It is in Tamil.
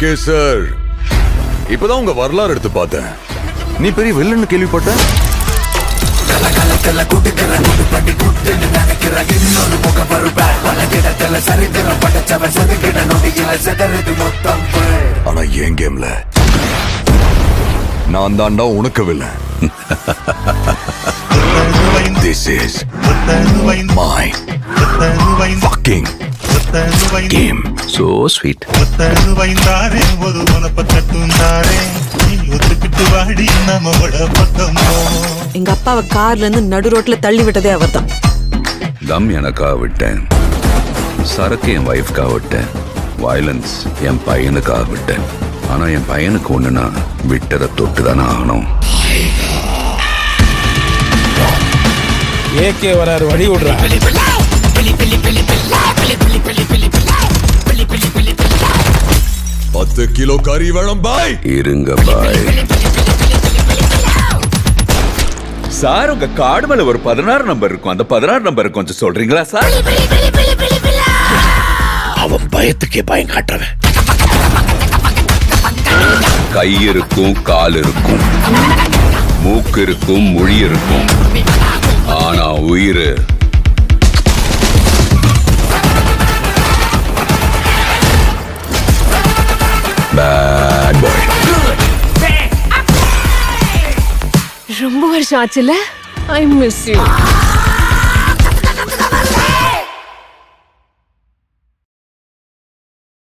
K sir. இப்பதான் உங்க வரலாறு எடுத்து பார்த்தேன். நீ பெரிய வில்லன்னு கேள்விப்பட்ட? ஆனா என் கேம்ல? நான் தாண்டா உனக்கு villain this is my fucking so sweet வைந்தாரே ஒரு உனப்ப தட்டுந்தாரே நீ ஒத்துக்கிட்டு வாடி நம்மோட பக்கம் எங்க அப்பாவை கார்ல இருந்து நடு ரோட்ல தள்ளி விட்டதே அவர்தான். தம் எனக்காக விட்டேன். சரக்கு என் ஒய்ஃப்காக விட்டேன். வயலன்ஸ் என் பையனுக்காக விட்டேன். ஆனா என் பையனுக்கு ஒண்ணுனா விட்டதை தொட்டு தானே ஆகணும் ஏகே வராரு வழி விடுறா. பத்து கிலோ கறி வேணும் பாய் இருங்க பாய் சார் உங்க கார்டு மேல ஒரு பதினாறு நம்பர் இருக்கும். அந்த பதினாறு நம்பர் கொஞ்சம் சொல்றீங்களா சார்? அவன் பயத்துக்கே பயம் காட்டுறவன். கை இருக்கும் கால் இருக்கும். மூக்கு இருக்கும் மொழி இருக்கும். ஆனா உயிர் பேட் பாய் ரொம்ப வருஷம் ஆச்சுல? I miss you